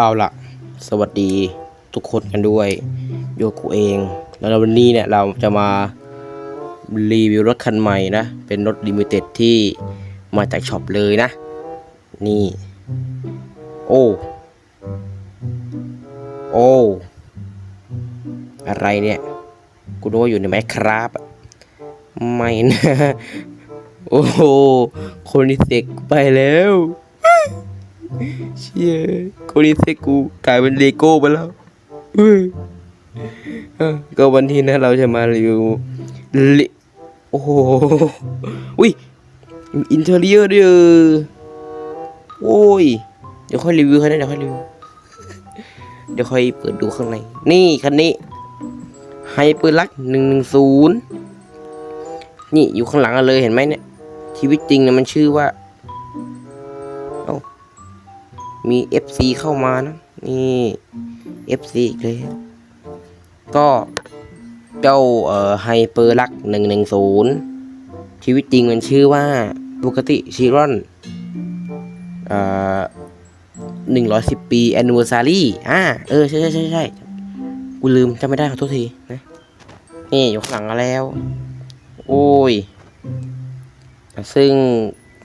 เอาละสวัสดีทุกคนกันด้วยโยกูเอง แล้ววันนี้เนี่ยเราจะมารีวิวรถคันใหม่นะ เป็นรถลิมิเต็ดที่มาจากช็อปเลยนะ นี่ โอ้ โอ้ อะไรเนี่ย กูดูว่าอยู่ในไหมครับ ไม่นะ โอ้โหคนนี้เสกไปแล้ว เชี่ยคนนี้เสกกูกลายเป็นเลโก้ไปแล้วอ้ยเอก็วันที่นะเราจะมารีวิวลิโอ้โหอุ้ยอินเทอร์เนียร์ด้วยโอ้ย เดี๋ยวค่อยรีวิวคันนี้เดี๋ยวค่อยรีวิว เดี๋ยวค่อยเปิดดูข้างใน นี่คันนี้ไฮเปอร์ลักหนึ่งหนึ่งศูนย์นี่อยู่ข้างหลังเลยเห็นไหมเนี่ย ชีวิตจริงเนี่ยมันชื่อว่า มี FC เข้ามานะ นี่ FC อีกเลยก็เจ้าเอ่อไฮเปอร์ลักหนึ่งหนึ่งศูนย์ชีวิตจริงมันชื่อว่าปกติชิรอนเอ่อหนึ่งร้อยสิบปีแอนนิว r ซารีอ่าเออ ใช่ใช่ใช่ใช่กูลืมจำไม่ได้ขอโทษทีนะ นี่อยู่ข้างหลังแล้ว โอ้ย ซึ่ง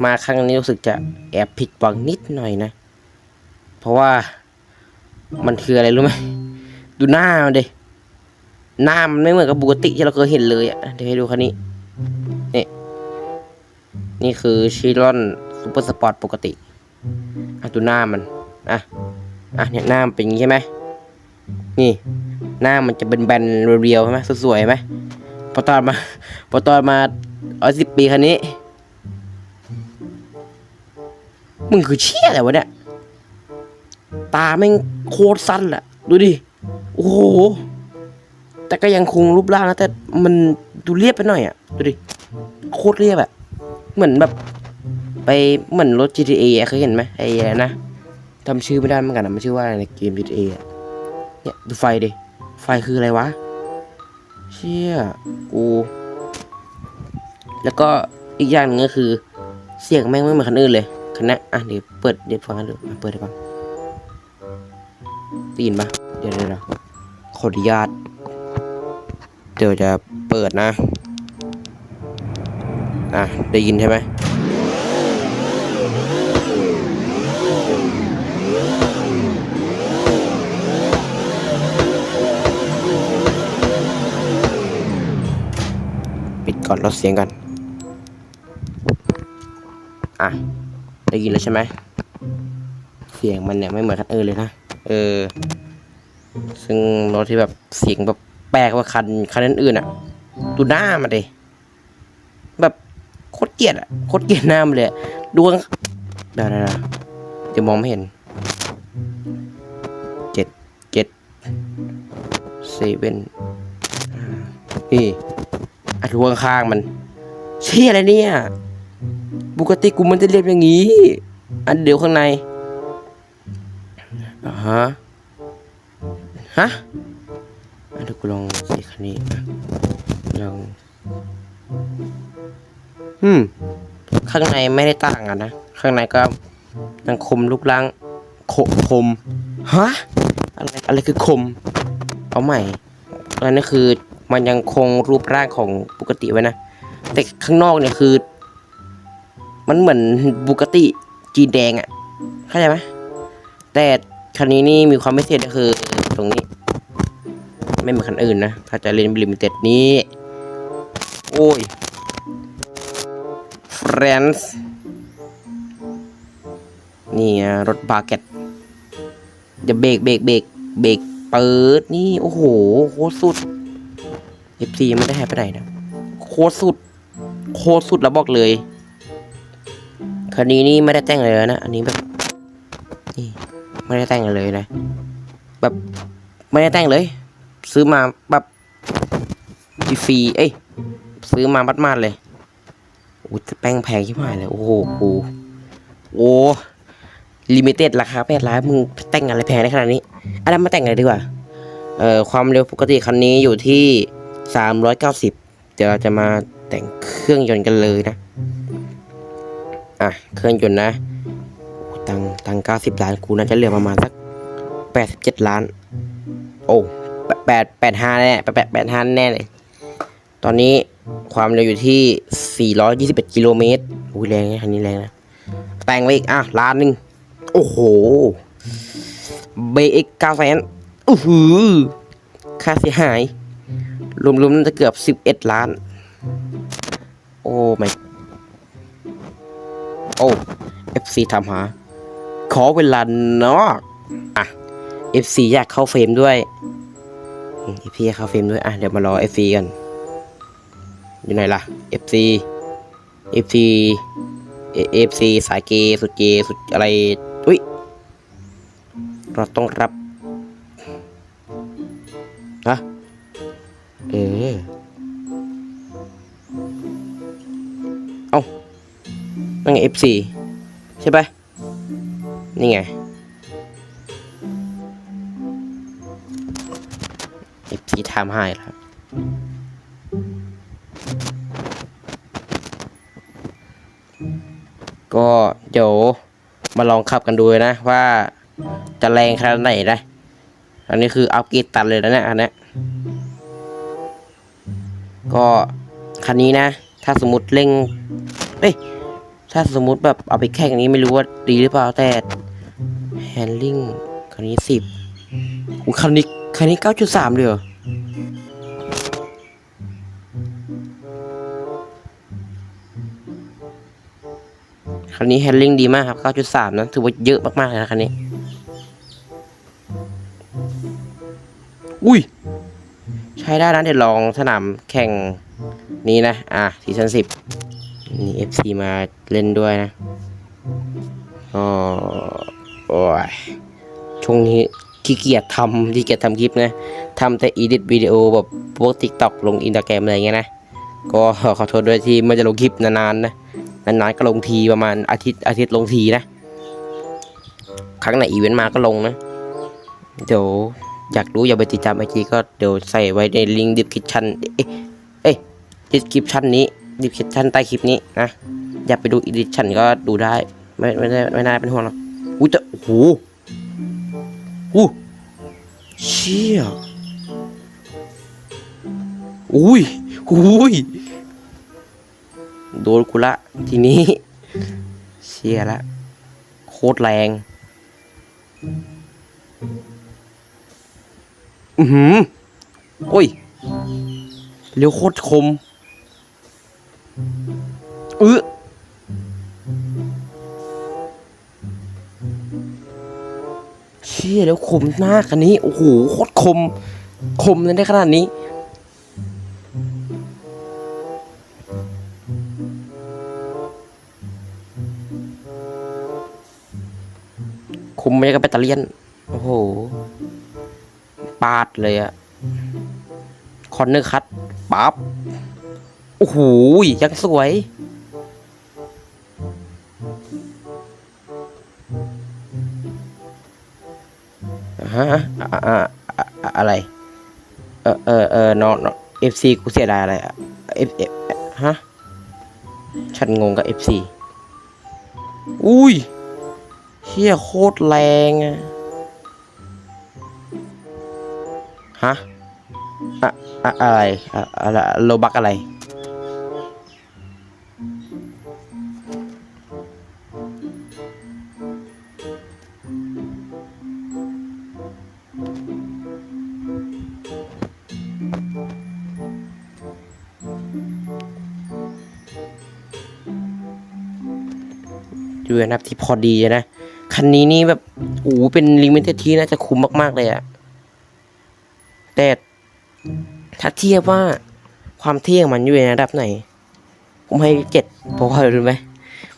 มาครั้งนี้รู้สึกจะแอบผิดหวังนิดหน่อยนะ เพราะว่ามันคืออะไรรู้ไหมดูหน้ามันดิหน้ามันไม่เหมือนกับปกติที่เราเคยเห็นเลยอะเดี๋ยวให้ดูคันนี้นี่นี่คือชิรอนซูเปอร์สปอร์ตปกติอะดูหน้ามันอะอะเนี่ยหน้ามันเป็นอย่างนี้ใช่ไหมนี่ หน้ามันจะเป็นแบนเรียวใช่ไหมสวยๆไหมพอตอนมาพอตอนมาร้อยสิบปีคันนี้มึงคือเชี่ยอะไรวะเนี่ย ตาแม่งโคตรสั้นแหละดูดิ โอ้โห แต่ก็ยังคงรูปร่างนะ แต่มันดูเรียบไปหน่อยอะ ดูดิ โคตรเรียบอะ เหมือนแบบ ไปเหมือนรถ GTA อะเคยเห็นไหมไอ้ไนะจำชื่อไม่ได้เหมือนกันนะมันชื่อว่าอะไรในเกม GTA อะเนี่ยดูไฟดิ ไฟคืออะไรวะ เชี่ยกูแล้วก็อีกอย่างหนึงก็คือ เสียงแม่งไม่เหมือนคันอื่นเลยคันนี้อะเดี๋ยวเปิดเดี๋ยวฟังกันดูเปิดให้ฟัง ได้ยินปะเดี๋ยวเดี๋ยวเดี๋ยวขออนุญาต เดี๋ยวจะเปิดนะ อะ ได้ยินใช่ไหมปิดก่อนลดเสียงกัน อะ ได้ยินแล้วใช่ไหม เสียงมันเนี่ยไม่เหมือนคันอื่นเลยนะ เออ ซึ่งรถที่แบบเสียงแบบแปลกกว่าคันคันอื่นๆอะดูหน้ามันดิแบบโคตรเกลียดอะโคตรเกลียดหน้ามันเลยดูข้างเดี๋ยวเดี๋ยวเดี๋ยวจะมองไม่เห็นเจ็ดเจ็ดเซเว่นนี่อัดหัวข้างมันเชี่ยอะไรเนี่ยปกติกูมันจะเรียบอย่างนี้ อันเดี๋ยวข้างใน ฮะ ฮะอะเดี๋ยวกูลองส่คันนี้อะลองอืม ข้างในไม่ได้ต่างกันนะ ข้างในก็ยังคมลูกล่างโคคม ฮะ อะไร อะไรคือคม เอาใหม่อันนี้คือมันยังคงรูปร่างของปกติไว้นะ แต่ข้างนอกเนี่ยคือ มันเหมือนบุกติจีนแดงอะ่ะ เข้าใจไหมแต่ คันนี้นี่มีความพิเศษก็คือตรงนี้ ไม่เหมือนคันอื่นนะ ถ้าจะเล่นบลิมิเต็ดนี้ โอ้ยเฟรนซ์นี่รถบาเก็ตจะเบรกเบรกเบรกเบรกเปิดนี่ โอ้โห โคตรสุด FC ไม่ได้ให้ไปไหนนะ โคตรสุด โคตรสุดแล้วบอกเลยคันนี้นี่ไม่ได้แต่งเลยนะ อันนี้แบบนี่ ไม่ได้แต่งอะไรเลยนะ แบบไม่ได้แต่งเลย ซื้อมาแบบฟรีเอ้ยซื้อมาบัดมาดเลยโอ้แป้งแพงชิบหายเลยโอ้โหกูโอ้ลิมิเต็ดราคาแปดล้านมึงแต่งอะไรแพงได้ขนาดนี้อะไรมาแต่งอะไรดีกว่าเอ่อความเร็วปกติคันนี้อยู่ที่ 390 เดี๋ยวเราจะมาแต่งเครื่องยนต์กันเลยนะ อะ เครื่องยนต์นะ โอ้ตังตัง90ล้านกูน่าจะเหลือประมาณสักแปดสิบเจ็ดล้าน โอ้แปดแปดห้าแน่แปดแปดห้าแน่เลย ตอนนี้ความเร็วอยู่ที่421กิโลเมตรอุ้ยแรงนะคันนี้แรงนะ แต่งไว้อีก อะ ล้านหนึ่งโอ้โหเบเอ็กเก้าแสนอู้หูค่าเสียหาย รวมๆน่าจะเกือบ11ล้าน โอ้ไม่โอ้ FC ทำหา ขอเวลานอกอะ FC อยากเข้าเฟรมด้วยอืม FC อยากเข้าเฟรมด้วยอะเดี๋ยวมารอ FC กันอยู่ไหนล่ะ FC FC เอ FC สายเกสุดเกสุดอะไรอุ้ยเราต้องรับฮะเออเอ้านั่นไง F4 ใช่ปะ นี่ไง F4 ทำให้แล้วครับก็เดี๋ยวมาลองขับกันดูนะว่าจะแรงขนาดไหนนะ อันนี้คืออัพเกรดตัดเลยนะเนี่ยอันนี้ก็คันนี้นะ ถ้าสมมติเร่ง เอ้ย ถ้าสมมติแบบเอาไปแข่งนี้ไม่รู้ว่าดีหรือเปล่าแต่ แฮนด์ลิงคันนี้สิบอุ้คันนี้คันนี้เก้าจุดสามเลยเหรอคันนี้แฮนด์ลิงดีมากครับ 9.3 นะ ถือว่าเยอะมากๆเลยนะคันนี้ อุ้ย ใช้ได้นะเดี๋ยวลองสนามแข่งนี้นะ อะซีซั่น10นี่ FC มาเล่นด้วยนะก็ โอ้ยช่วงนี้ขี้เกียจทำขี้เกียจทำคลิปนะทำแต่อีดิทวิดีโอแบบพวก TikTok ลงอินสตาแกรมอะไรเงี้ยนะก็ขอโทษด้วยที่ไม่จะลงคลิปนานๆนะนานๆก็ลงทีประมาณอาทิตย์อาทิตย์ลงทีนะ ครั้งไหนอีเวนต์มาก็ลงนะ เดี๋ยวอยากรู้อยากไปติดตามไอจีก็เดี๋ยวใส่ไว้ในลิงก์ดิสคริปชันเอ้ยเอ้ยดิสคริปชันนี้ดิสคริปชันใต้คลิปนี้นะ อยากไปดูอีดิชันก็ดูได้ ไม่ไม่ได้ไม่น่าเป็นห่วงหรอก อุ้ยแต่โอ้โหอู้เชี่ยอุ้ยอุ้ยโดนกูละทีนี้ เชียละ โคตรแรง อือหือโอ้ยเร็วโคตรคม ชี่ยแล้วคมมากอันนี้ โอ้โหโคตรคม คมเลยได้ขนาดนี้คุมไม่ได้ก็แบตเตอเรี่ยนโอ้โห ปาดเลยอะคอนเนอร์คัตปั๊บ โอ้โห ยังสวย ฮะอะอะอะไร เออเออเออน้องเอฟซีกูเสียดายอะไรเอฟเอฟฮะฉันงงกับเอฟซีอุ้ยเฮียโคตรแรงอะฮะอะอะอะไรอะอะไรโลบักอะไร ดูนะครับที่พอดีนะ คันนี้นี่แบบโอ้เป็นลิมิเต็ดที่น่าจะคุ้มมาก ๆ เลยอะแต่ถ้าเทียบว่าความเที่ยงมันอยู่ในระดับไหน ผมให้เจ็ดเพราะว่ารรู้ไหม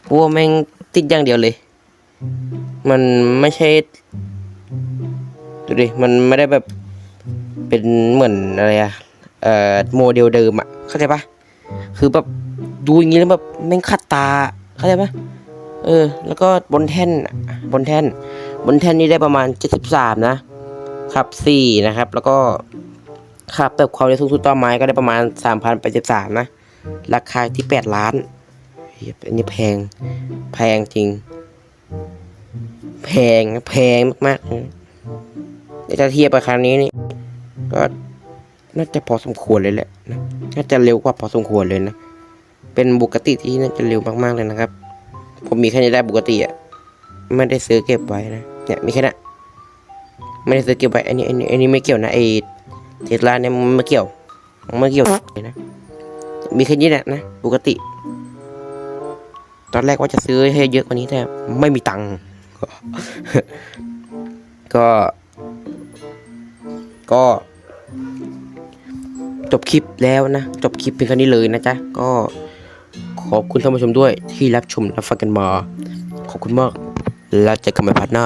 เพราะว่าแม่งติดอย่างเดียวเลย มันไม่ใช่ดูดิมันไม่ได้แบบเป็นเหมือนอะไรอะเอ่อโมเดลเดิมอะเข้าใจปะคือแบบดูอย่างนี้แล้วแบบแม่งขัดตาเข้าใจปะ เออ แล้วก็บนแท่น บนแท่น บนแท่นนี่ได้ประมาณ 73 นะครับ 4 นะครับ แล้วก็ขับแบบความเร็วสูงสุดต่อไม้ก็ได้ประมาณ 3,083 นะ ราคาที่ 8 ล้าน อันนี้แพง แพงจริง แพง แพงมากๆแต่ถ้าเทียบกับคันนี้นี่ ก็น่าจะพอสมควรเลยแหละนะน่าจะเร็วกว่าพอสมควรเลยนะ เป็นบุกติที่น่าจะเร็วมากๆเลยนะครับ ผมมีแค่นี้ได้บุกติอะไม่ได้ซื้อเก็บไว้นะเนี่ยมีแค่นั้นไม่ได้ซื้อเก็บไว้อันนี้อันนี้อันนี้ไม่เกี่ยวนะไอเทสลาเนี่ยมันไม่เกี่ยวมันไม่เกี่ยวเลยนะ มีแค่นี้แหละนะปกติ ตอนแรกว่าจะซื้อให้เยอะกว่านี้แต่ไม่มีตังค์ก็ ก็ จบคลิปแล้วนะ จบคลิปเพียงแค่นี้เลยนะจ๊ะก็ ขอบคุณท่านผู้ชมด้วยที่รับชมรับฟังกันมา ขอบคุณมาก แล้วเจอกันใหม่พาร์ทหน้า